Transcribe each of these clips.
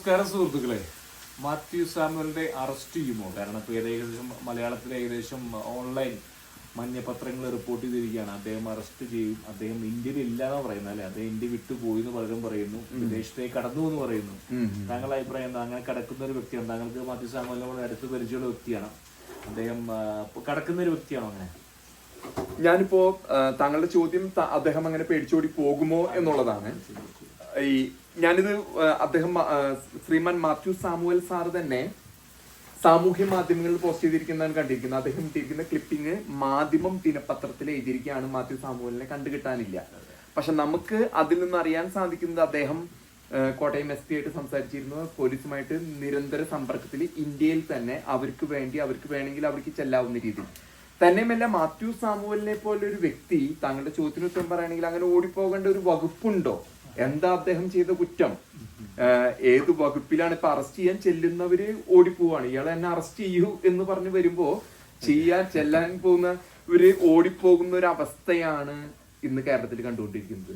നമസ്കാരം സുഹൃത്തുക്കളെ. മാത്യു സാമുവലിന്റെ അറസ്റ്റ് ചെയ്യുമോ കാരണം ഇപ്പോൾ ഏകദേശം മലയാളത്തിൽ ഏകദേശം ഓൺലൈൻ മഞ്ഞപത്രങ്ങൾ റിപ്പോർട്ട് ചെയ്തിരിക്കുകയാണ്. അദ്ദേഹം അറസ്റ്റ് ചെയ്യും. അദ്ദേഹം ഇന്ത്യയിൽ ഇല്ല എന്ന് പറയുന്നത് അല്ലെ? അദ്ദേഹം ഇന്ത്യ വിട്ടു പോയി എന്ന് പലരും പറയുന്നു. വിദേശത്തേക്ക് കടന്നു എന്ന് പറയുന്നു. താങ്കളുടെ അഭിപ്രായം എന്താ? അങ്ങനെ കടക്കുന്ന ഒരു വ്യക്തിയാണ്. താങ്കൾക്ക് മാത്യു സാമുവലിനോട് അടുത്ത് പരിചയമുള്ള വ്യക്തിയാണ്? അദ്ദേഹം കടക്കുന്ന ഒരു വ്യക്തിയാണോ അങ്ങനെ? ഞാനിപ്പോ താങ്കളുടെ ചോദ്യം അദ്ദേഹം അങ്ങനെ പേടിച്ചോടി പോകുമോ എന്നുള്ളതാണ്. ഈ ഞാനിത് അദ്ദേഹം ശ്രീമാൻ മാത്യു സാമുവൽ സാർ തന്നെ സാമൂഹ്യ മാധ്യമങ്ങളിൽ പോസ്റ്റ് ചെയ്തിരിക്കുന്നതാണ് കണ്ടിരിക്കുന്നത്. അദ്ദേഹം ഇട്ടിരിക്കുന്ന ക്ലിപ്പിംഗ് മാധ്യമം ദിനപത്രത്തിൽ എഴുതിയിരിക്കുകയാണ് മാത്യു സാമുവലിനെ കണ്ടുകിട്ടാനില്ല പക്ഷെ നമുക്ക് അതിൽ നിന്ന് അറിയാൻ സാധിക്കുന്നത് അദ്ദേഹം കോട്ടയം എസ് പി ആയിട്ട് സംസാരിച്ചിരുന്നു. പോലീസുമായിട്ട് നിരന്തര സമ്പർക്കത്തിൽ ഇന്ത്യയിൽ തന്നെ അവർക്ക് വേണ്ടി അവർക്ക് വേണമെങ്കിൽ അവർക്ക് ചെല്ലാവുന്ന രീതിയിൽ. തന്നെയുമല്ല മാത്യു സാമുവലിനെ പോലെ ഒരു വ്യക്തി താങ്കളുടെ ചോദ്യത്തിന് ഉത്തരം പറയുകയാണെങ്കിൽ അങ്ങനെ ഓടിപ്പോകേണ്ട ഒരു വകുപ്പുണ്ടോ? എന്താ അദ്ദേഹം ചെയ്ത കുറ്റം? ഏത് വകുപ്പിലാണ് ഇപ്പൊ അറസ്റ്റ് ചെയ്യാൻ ചെല്ലുന്നവര് ഓടിപ്പോവാണ്? ഇയാളെ എന്നെ അറസ്റ്റ് ചെയ്യൂ എന്ന് പറഞ്ഞു വരുമ്പോ ചെയ്യാൻ ചെല്ലാൻ പോകുന്ന ഒരു ഓടിപ്പോകുന്ന ഒരു അവസ്ഥയാണ് ഇന്ന് കേരളത്തിൽ കണ്ടുകൊണ്ടിരിക്കുന്നത്.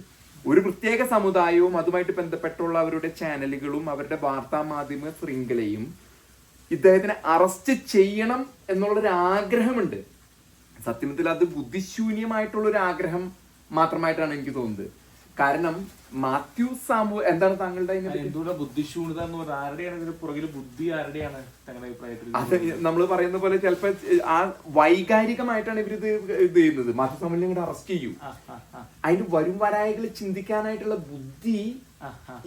ഒരു പ്രത്യേക സമുദായവും അതുമായിട്ട് ബന്ധപ്പെട്ടുള്ള അവരുടെ ചാനലുകളും അവരുടെ വാർത്താ മാധ്യമ ശൃംഖലയും ഇദ്ദേഹത്തിനെ അറസ്റ്റ് ചെയ്യണം എന്നുള്ളൊരു ആഗ്രഹമുണ്ട്. സത്യത്തിൽ അത് ബുദ്ധിശൂന്യമായിട്ടുള്ള ഒരു ആഗ്രഹം മാത്രമായിട്ടാണ് എനിക്ക് തോന്നുന്നത്. കാരണം മാത്യു സാമു എന്താണ് താങ്കളുടെ? എന്തുകൊണ്ടാണ് ബുദ്ധിശൂന്യത എന്ന് പറഞ്ഞാൽ ആരുടെയാണ് ഇതിന് പുറകിൽ ബുദ്ധി ആരുടെയാണ് താങ്കളുടെ അഭിപ്രായത്തിൽ അത് നമ്മൾ പറയുന്ന പോലെ ചിലപ്പോ ആ വൈകാരികമായിട്ടാണ് ഇവരിത് ഇത് ചെയ്യുന്നത്. മാത്യു സാമുവിനെ ഇങ്ങോട്ട് അറസ്റ്റ് ചെയ്യൂ. അതിന് വരും വരായകൾ ചിന്തിക്കാനായിട്ടുള്ള ബുദ്ധി.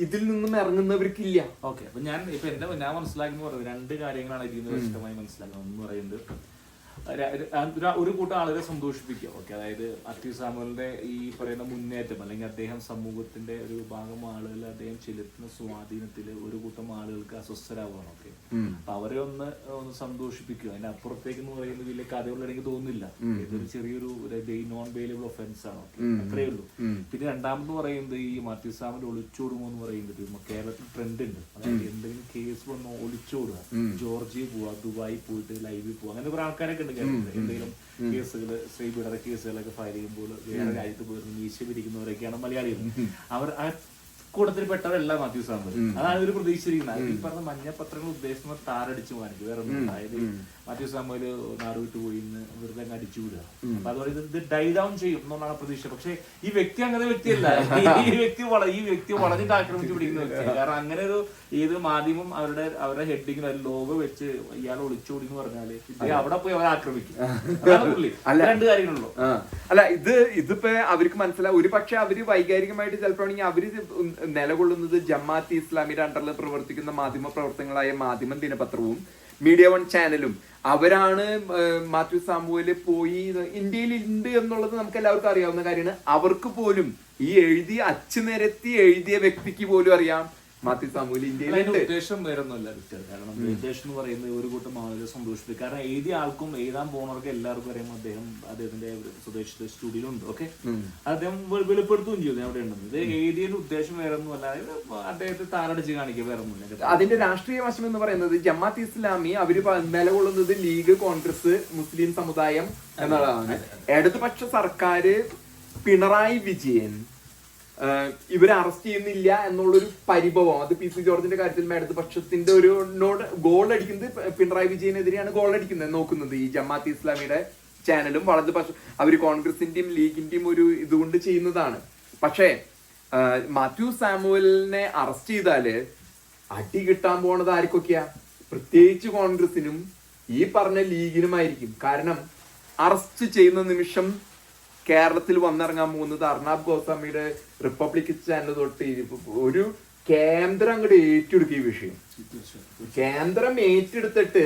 ഇതിൽ നിന്നും ഇറങ്ങുന്നവർക്കില്ല. ഓക്കെ അപ്പൊ ഞാൻ ഇപ്പൊ എന്താ ഞാൻ മനസ്സിലാക്കുന്ന പറയുന്നത് രണ്ട് കാര്യങ്ങളാണ് ഇതിൽ നിന്ന് വ്യക്തമായി മനസ്സിലാക്കുന്നത്. ഒന്ന് പറയുന്നത് ഒരു കൂട്ടം ആളുകളെ സന്തോഷിപ്പിക്കുക ഓക്കെ അതായത് അത്യു സാമുവലിന്റെ ഈ പറയുന്ന മുന്നേറ്റം അല്ലെങ്കിൽ അദ്ദേഹം സമൂഹത്തിന്റെ ഒരു ഭാഗം ആളുകൾ അദ്ദേഹം ചെലുത്തുന്ന സ്വാധീനത്തിൽ ഒരു കൂട്ടം ആളുകൾക്ക് അസ്വസ്ഥരാവുകയാണ്. ഓക്കെ. അപ്പൊ അവരെ ഒന്ന് ഒന്ന് സന്തോഷിപ്പിക്കുക അതിന്റെ അപ്പുറത്തേക്ക് എന്ന് പറയുന്നത് വലിയ കഥയുള്ള എനിക്ക് തോന്നുന്നില്ല. ഇതൊരു ചെറിയൊരു നോൺ വേലബിൾ ഒഫൻസ് ആണ്. ഓക്കെ. അത്രേ ഉള്ളൂ. പിന്നെ രണ്ടാമത് പറയുന്നത് ഈ മാത്യു സാമിന്റെ ഒളിച്ചോടുമോ എന്ന് പറയുന്നത് കേരളത്തിൽ ട്രെൻഡ് ഉണ്ട്. അതായത് എന്തെങ്കിലും കേസ് വന്നോ ഒളിച്ചോടുക. ജോർജിയ പോവാ ദുബായി പോയിട്ട് ലൈവിൽ പോവാ അങ്ങനെ കുറെ ആൾക്കാരൊക്കെ ഉണ്ട് കേരളത്തിൽ എന്തെങ്കിലും കേസുകൾ സ്ത്രീ പീഡന കേസുകളൊക്കെ ഫയൽ ചെയ്യുമ്പോൾ വേറെ രാജ്യത്ത് പോയിരുന്നു മീശ പിരിക്കുന്നവരൊക്കെയാണ് മലയാളികൾ. അവർ ആ കൂട്ടത്തിൽ പെട്ടവരല്ല മാത്യു സാമ്പൽ അതാണ് ഒരു പ്രതീക്ഷിച്ചിരിക്കുന്നത്. ഈ പറഞ്ഞ മഞ്ഞപത്രങ്ങൾ ഉദ്ദേശിക്കുന്ന താരടിച്ചു കാണിക്കും വേറെ ഒന്നും അതായത് മാത്യു സാമ്പൽ നാട് വിട്ടു പോയി ഇന്ന് വെറുതെ അങ്ങ് അടിച്ചു വിടുക. അപ്പൊ അതുപോലെ ഇത് ഇത് ഡൈ ഡൗൺ ചെയ്യും എന്നുള്ളതാണ് പ്രതീക്ഷ. പക്ഷെ ഈ വ്യക്തി അങ്ങനെ വ്യക്തിയല്ല. ഈ വ്യക്തി ഈ വ്യക്തി വളഞ്ഞിട്ട് ആക്രമിച്ചു പിടിക്കുന്ന വ്യക്തിയാണ് കാരണം അങ്ങനെ ഒരു ഏത് മാധ്യമം അവരുടെ അവരുടെ ഹെഡിങ്ങിൽ ഒരു ലോഗോ വെച്ച് ഇയാൾ ഒളിച്ചോടി എന്ന് പറഞ്ഞാൽ ഇദ്ദേഹം അവിടെ പോയി അവരെ ആക്രമിക്കും. അല്ല. രണ്ട് കാര്യങ്ങളുള്ളൂ. അല്ല ഇത് ഇതിപ്പോ അവർക്ക് മനസ്സിലാവും ഒരു പക്ഷെ അവർ വൈകാരികമായിട്ട് ചിലപ്പോഴാണെങ്കിൽ അവർ നിലകൊള്ളുന്നത് ജമാഅത്ത് ഇസ്ലാമിയുടെ അണ്ടറിൽ പ്രവർത്തിക്കുന്ന മാധ്യമ പ്രവർത്തനങ്ങളായ മാധ്യമ ദിനപത്രവും മീഡിയ വൺ ചാനലും. അവരാണ് മാത്യു സാമുവൽ പോയി ഇന്ത്യയിൽ ഉണ്ട് എന്നുള്ളത് നമുക്ക് എല്ലാവർക്കും അറിയാവുന്ന കാര്യമാണ്. അവർക്ക് പോലും ഈ എഴുതി അച്ചു നിരത്തി എഴുതിയ വ്യക്തിക്ക് പോലും അറിയാം. മാത്യു സാമൂൽ ഇന്ത്യയിലുണ്ട്. ഉദ്ദേശം വരുന്നില്ല വിക്ടർ കാരണം ഉദ്ദേശം എന്ന് പറയുന്നത് ഒരു കൂട്ടം ആളുകളെ സന്തോഷിപ്പിക്കും കാരണം എഴുതിയ ആൾക്കും എഴുതാൻ പോകുന്നവർക്ക് എല്ലാവർക്കും അറിയാം അദ്ദേഹം അദ്ദേഹത്തിന്റെ സ്വദേശത്തെ ഉണ്ട് ഓക്കെ? അദ്ദേഹം വെളിപ്പെടുത്തുകയും ചെയ്തു അവിടെ ഉണ്ടെന്ന്. ഇത് എഴുതിയതിന്റെ ഉദ്ദേശം വേറെ ഒന്നുമല്ല അദ്ദേഹത്തെ താരടിച്ച് കാണിക്കുക വേറെ ഒന്നുമില്ല. അതിന്റെ രാഷ്ട്രീയ വശം എന്ന് പറയുന്നത് ജമാഅത്ത് ഇസ്ലാമി അവർ നിലകൊള്ളുന്നത് ലീഗ് കോൺഗ്രസ് മുസ്ലിം സമുദായം എന്നുള്ളതാണ്. ഇടതുപക്ഷ സർക്കാർ പിണറായി വിജയൻ ഇവരെ അറസ്റ്റ് ചെയ്യുന്നില്ല എന്നുള്ളൊരു പരിഭവം. അത് പി സി ജോർജിന്റെ കാര്യത്തിൽ പക്ഷത്തിന്റെ ഒരു നോട് ഗോൾ അടിക്കുന്നത് പിണറായി വിജയനെതിരെയാണ് ഗോൾ അടിക്കുന്നത് നോക്കുന്നത് ഈ ജമാഅത്ത് ഇസ്ലാമിയുടെ ചാനലും വളരെ വലതുപക്ഷ അവർ കോൺഗ്രസിന്റെയും ലീഗിന്റെയും ഒരു ഇതുകൊണ്ട് ചെയ്യുന്നതാണ്. പക്ഷേ മാത്യു സാമുവലിനെ അറസ്റ്റ് ചെയ്താൽ അടി കിട്ടാൻ പോണത് ആർക്കൊക്കെയാ? പ്രത്യേകിച്ച് കോൺഗ്രസിനും ഈ പറഞ്ഞ ലീഗിനുമായിരിക്കും. കാരണം അറസ്റ്റ് ചെയ്യുന്ന നിമിഷം കേരളത്തിൽ വന്നിറങ്ങാൻ പോകുന്നത് അർണാബ് ഗോസ്വാമിയുടെ റിപ്പബ്ലിക് ചാനൽ തൊട്ട് ഒരു കേന്ദ്രം അങ്ങോട്ട് ഏറ്റെടുക്കുക ഈ വിഷയം. കേന്ദ്രം ഏറ്റെടുത്തിട്ട്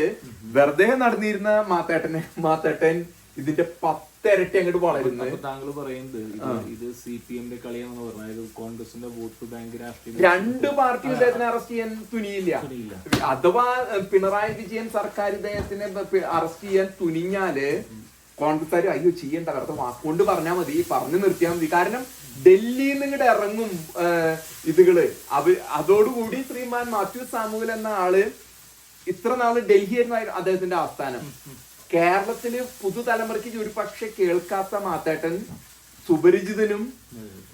വെറുതെ നടന്നിരുന്ന മാത്തേട്ടനെ മാത്തേട്ടൻ ഇതിന്റെ പത്തിരട്ടി അങ്ങോട്ട് വളരുന്നു. താങ്കൾ പറയുന്നത് ഇത് സി പി എമ്മിന്റെ കളിയാണെന്ന് പറഞ്ഞത്. കോൺഗ്രസിന്റെ വോട്ട് ബാങ്ക് രാഷ്ട്രീയം രണ്ട് പാർട്ടി ഇദ്ദേഹത്തിനെ അറസ്റ്റ് ചെയ്യാൻ തുനിയില്ല. തുനിയില്ല. അഥവാ പിണറായി വിജയൻ സർക്കാർ ഇദ്ദേഹത്തിനെ അറസ്റ്റ് ചെയ്യാൻ തുനിഞ്ഞാൽ കോൺഗ്രസ്സുകാർ അയ്യോ ചെയ്യേണ്ട കടത്ത് വാക്കുകൊണ്ട് പറഞ്ഞാൽ മതി പറഞ്ഞു നിർത്തിയാൽ മതി. കാരണം ഡൽഹിയിൽ നിന്ന് ഇങ്ങോട്ട് ഇറങ്ങും ഇതുകൾ. അവ അതോടുകൂടി ശ്രീമാൻ മാത്യു സാമുവൽ എന്ന ആൾ ഇത്ര നാൾ ഡൽഹി ആയിരുന്നു അദ്ദേഹത്തിന്റെ ആസ്ഥാനം. കേരളത്തിൽ പുതുതലമുറയ്ക്ക് ഒരു പക്ഷെ കേൾക്കാത്ത മാത്തേട്ടൻ സുപരിചിതനും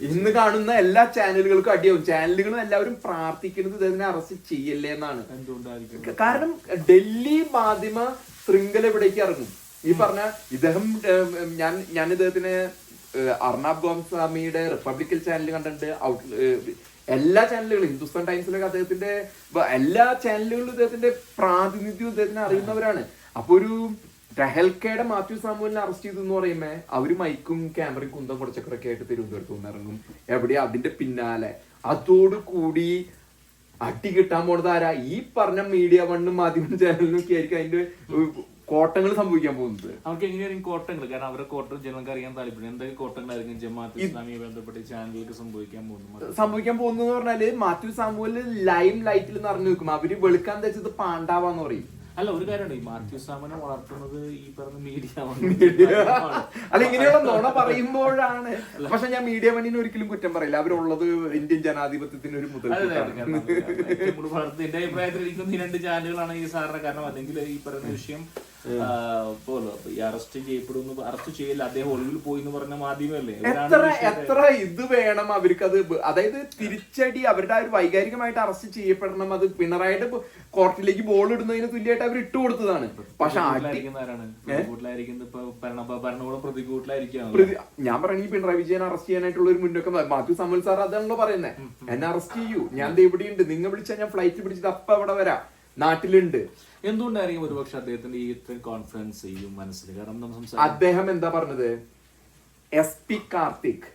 ഇന്ന് കാണുന്ന എല്ലാ ചാനലുകൾക്കും അടിയാവും. ചാനലുകളും എല്ലാവരും പ്രാർത്ഥിക്കുന്നത് ഇദ്ദേഹത്തിനെ അറസ്റ്റ് ചെയ്യല്ലേ എന്നാണ്. കാരണം ഡൽഹി മാധ്യമ ശൃംഖല ഇവിടേക്ക് ഇറങ്ങും. ഈ പറഞ്ഞ ഇദ്ദേഹം ഞാൻ ഞാൻ ഇദ്ദേഹത്തിന് അർണാബ് ഗോസ്വാമിയുടെ റിപ്പബ്ലിക്കൽ ചാനൽ കണ്ടിട്ടുണ്ട്. ഔട്ട് എല്ലാ ചാനലുകളും ഹിന്ദുസ്ഥാൻ ടൈംസിലൊക്കെ അദ്ദേഹത്തിന്റെ എല്ലാ ചാനലുകളിലും ഇദ്ദേഹത്തിന്റെ പ്രാതിനിധ്യം ഇദ്ദേഹത്തിന് അറിയുന്നവരാണ്. അപ്പൊ ഒരു ടെഹൽക്കയുടെ മാത്യു സാമുവലിനെ അറസ്റ്റ് ചെയ്തു എന്ന് പറയുമ്പോ അവർ മൈക്കും ക്യാമറയും കുന്തം കുറച്ചൊക്കെ ആയിട്ട് തിരുവനന്തപുരത്ത് വന്നിറങ്ങും എവിടെ? എവിടെയാ അതിന്റെ പിന്നാലെ. അതോട് കൂടി അടി കിട്ടാൻ പോണത് ആരാ? ഈ പറഞ്ഞ മീഡിയ വണ്ണും മാധ്യമ ചാനലിനും ഒക്കെ ആയിരിക്കും അതിന്റെ കോട്ടങ്ങൾ സംഭവിക്കാൻ പോകുന്നത്. അവർക്ക് എങ്ങനെയായിരിക്കും കോട്ടങ്ങൾ? കാരണം അവരുടെ കോട്ടം ജനങ്ങൾക്ക് അറിയാൻ താല്പര്യം. എന്തൊക്കെ കോട്ടങ്ങളായിരിക്കും ജമാഅത്ത് ഇസ്ലാമിയെ ബന്ധപ്പെട്ട് ചാനലുകൾക്ക് സംഭവിക്കാൻ പോകുന്നത്? സംഭവിക്കാൻ പോകുന്നത് പറഞ്ഞാൽ മാത്യു സാമുവൽ ലൈം ലൈറ്റിൽ നിറഞ്ഞു നിൽക്കും. അവർ വെളുക്കാൻ തെച്ചത് പാണ്ടാവാന്ന് പറയും. അല്ല ഒരു കാര്യമുണ്ട്. ഈ മാത്യു സാമനെ വളർത്തുന്നത് ഈ പറഞ്ഞ മീഡിയ അല്ല ഇങ്ങനെയുള്ള നുണ പറയുമ്പോഴാണ്. പക്ഷെ ഞാൻ മീഡിയ വണ്ണിന് ഒരിക്കലും കുറ്റം പറയില്ല. അവരുള്ളത് ഇന്ത്യൻ ജനാധിപത്യത്തിന് ഒരു മുതൽ എന്റെ അഭിപ്രായത്തിൽ ഇരിക്കുന്ന ഈ രണ്ട് ചാനലുകളാണ് ഈ സാറിന് കാരണം. അല്ലെങ്കിൽ ഈ പറയുന്ന വിഷയം ഈ അറസ്റ്റ് ചെയ്യപ്പെടും അറസ്റ്റ് ചെയ്യില്ല അദ്ദേഹം ഒളിവിൽ പോയി എന്ന് പറഞ്ഞ മാധ്യമല്ലേ എത്ര എത്ര ഇത് വേണം അവർക്ക് അത് അതായത് തിരിച്ചടി അവരുടെ ആ ഒരു വൈകാരികമായിട്ട് അറസ്റ്റ് ചെയ്യപ്പെടണം. അത് പിണറായിട്ട് കോർട്ടിലേക്ക് ബോൾ ഇടുന്നതിന് തുല്യമായിട്ട് അവർ ഇട്ടു കൊടുത്തതാണ്. പക്ഷെ ഞാൻ പറയണെങ്കിൽ പിണറായി വിജയൻ അറസ്റ്റ് ചെയ്യാനായിട്ടുള്ള ഒരു മുന്നൊക്കെ മാത്യു സമൽ സാർ അതാണല്ലോ പറയുന്നത് എന്നെ അറസ്റ്റ് ചെയ്യൂ. ഞാൻ ദേ ഇവിടെയുണ്ട്. നിങ്ങൾ വിളിച്ചാൽ ഞാൻ ഫ്ലൈറ്റ് പിടിച്ചിട്ട് അപ്പൊ അവിടെ വരാം. നാട്ടിലുണ്ട്. എന്തുകൊണ്ടായിരിക്കും ഒരുപക്ഷെ അദ്ദേഹത്തിന്റെ ഈ ഇത്രയും കോൺഫിഡൻസ് ചെയ്യും മനസ്സിൽ? കാരണം നമ്മൾ സംസാരിക്കും. അദ്ദേഹം എന്താ പറഞ്ഞത്? എസ് പി കാർത്തിക്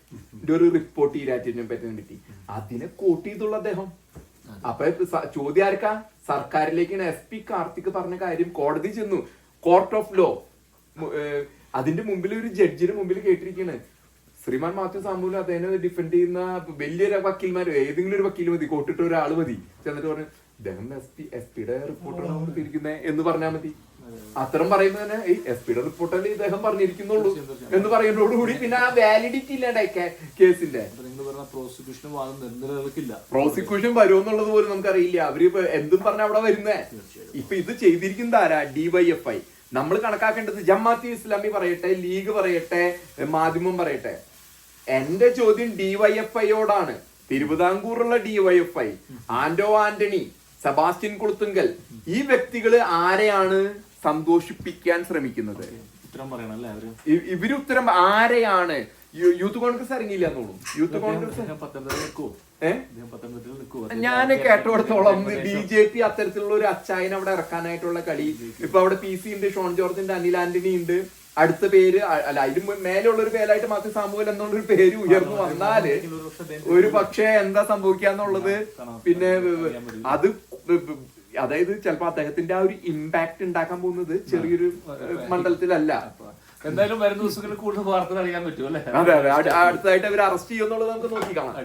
ഒരു റിപ്പോർട്ട് ഈ രാജ്യത്തിനെ പറ്റി പറ്റി അതിനെ കോട്ട് ചെയ്തുള്ള അദ്ദേഹം. അപ്പൊ ചോദ്യം ആർക്കാ? സർക്കാരിലേക്കാണ് എസ് പി കാർത്തിക് പറഞ്ഞ കാര്യം കോടതി ചെന്നു. കോർട്ട് ഓഫ് ലോ അതിന്റെ മുമ്പിൽ ഒരു ജഡ്ജിന് മുമ്പിൽ കേട്ടിരിക്കുകയാണ് ശ്രീമാൻ മാത്യു സാമൂൽ അദ്ദേഹം ഡിഫെൻഡ് ചെയ്യുന്ന വലിയൊരു വക്കീൽമാർ ഏതെങ്കിലും ഒരു വക്കീൽ മതി കോട്ടിട്ട ഒരാൾ മതി. ചെന്നിട്ട് പറഞ്ഞു ഇദ്ദേഹം എസ് പി എസ് പിയുടെ റിപ്പോർട്ടാണ് കൊടുത്തിരിക്കുന്നത് എന്ന് പറഞ്ഞാൽ മതി. അത്തരം പറയുന്നത് തന്നെ ഈ എസ് പിയുടെ റിപ്പോർട്ടല്ലേ ഇദ്ദേഹം പറഞ്ഞിരിക്കുന്നുള്ളൂ എന്ന് പറയുന്നതോടുകൂടി പിന്നെ ആ വാലിഡിറ്റി ഇല്ലാണ്ടായി കേസിന്റെ. പ്രോസിക്യൂഷൻ വാദം നിലനിൽക്കില്ല. പ്രോസിക്യൂഷൻ വരുമെന്നുള്ളത് പോലും നമുക്കറിയില്ല. അവർ ഇപ്പൊ എന്തും പറഞ്ഞ അവിടെ വരുന്നേ. ഇപ്പൊ ഇത് ചെയ്തിരിക്കുന്നത് ആരാ? ഡിവൈഎഫ്ഐ നമ്മൾ കണക്കാക്കേണ്ടത് ജമാഅത്തി ഇസ്ലാമി പറയട്ടെ ലീഗ് പറയട്ടെ മാധ്യമം പറയട്ടെ. എന്റെ ചോദ്യം ഡിവൈഎഫ്ഐയോടാണ് തിരുവിതാംകൂറുള്ള ഡിവൈഎഫ്ഐ ആന്റോ ആന്റണി സെബാസ്റ്റ്യൻ കുളുത്തുങ്കൽ ഈ വ്യക്തികൾ ആരെയാണ് സന്തോഷിപ്പിക്കാൻ ശ്രമിക്കുന്നത്? ഇവർ ഉത്തരം ആരെയാണ്? യൂത്ത് കോൺഗ്രസ് ഇറങ്ങിയില്ല എന്നോളൂ യൂത്ത് കോൺഗ്രസ് ഞാൻ കേട്ടോടത്തോളം ബി ജെ പി അത്തരത്തിലുള്ള ഒരു അച്ചായനെ അവിടെ ഇറക്കാനായിട്ടുള്ള കളി. ഇപ്പൊ അവിടെ പി സി ഉണ്ട് ഷോൺ ജോർജ് ഉണ്ട് അനിൽ ആന്റണി ഉണ്ട്. അടുത്ത പേര് അല്ല അതിന് മേലുള്ള ഒരു പേരായിട്ട് മാത്യു സാമുവൽ എന്നുള്ളൊരു പേര് ഉയർന്നു വന്നാൽ ഒരു പക്ഷേ എന്താ സംഭവിക്കാന്നുള്ളത് പിന്നെ അത് അതായത് ചിലപ്പോ അദ്ദേഹത്തിന്റെ ആ ഒരു ഇമ്പാക്ട് ഉണ്ടാക്കാൻ പോകുന്നത് ചെറിയൊരു മണ്ഡലത്തിലല്ല. എന്തായാലും വരുന്ന ദിവസങ്ങളിൽ കൂടുതൽ വാർത്തകൾ അറിയാൻ പറ്റും അല്ലേ? അതെ അതെ അടുത്തായിട്ട് അടുത്തതായിട്ട് അവർ അറസ്റ്റ് ചെയ്യുന്നുള്ളത് നമുക്ക് നോക്കി കാണാം.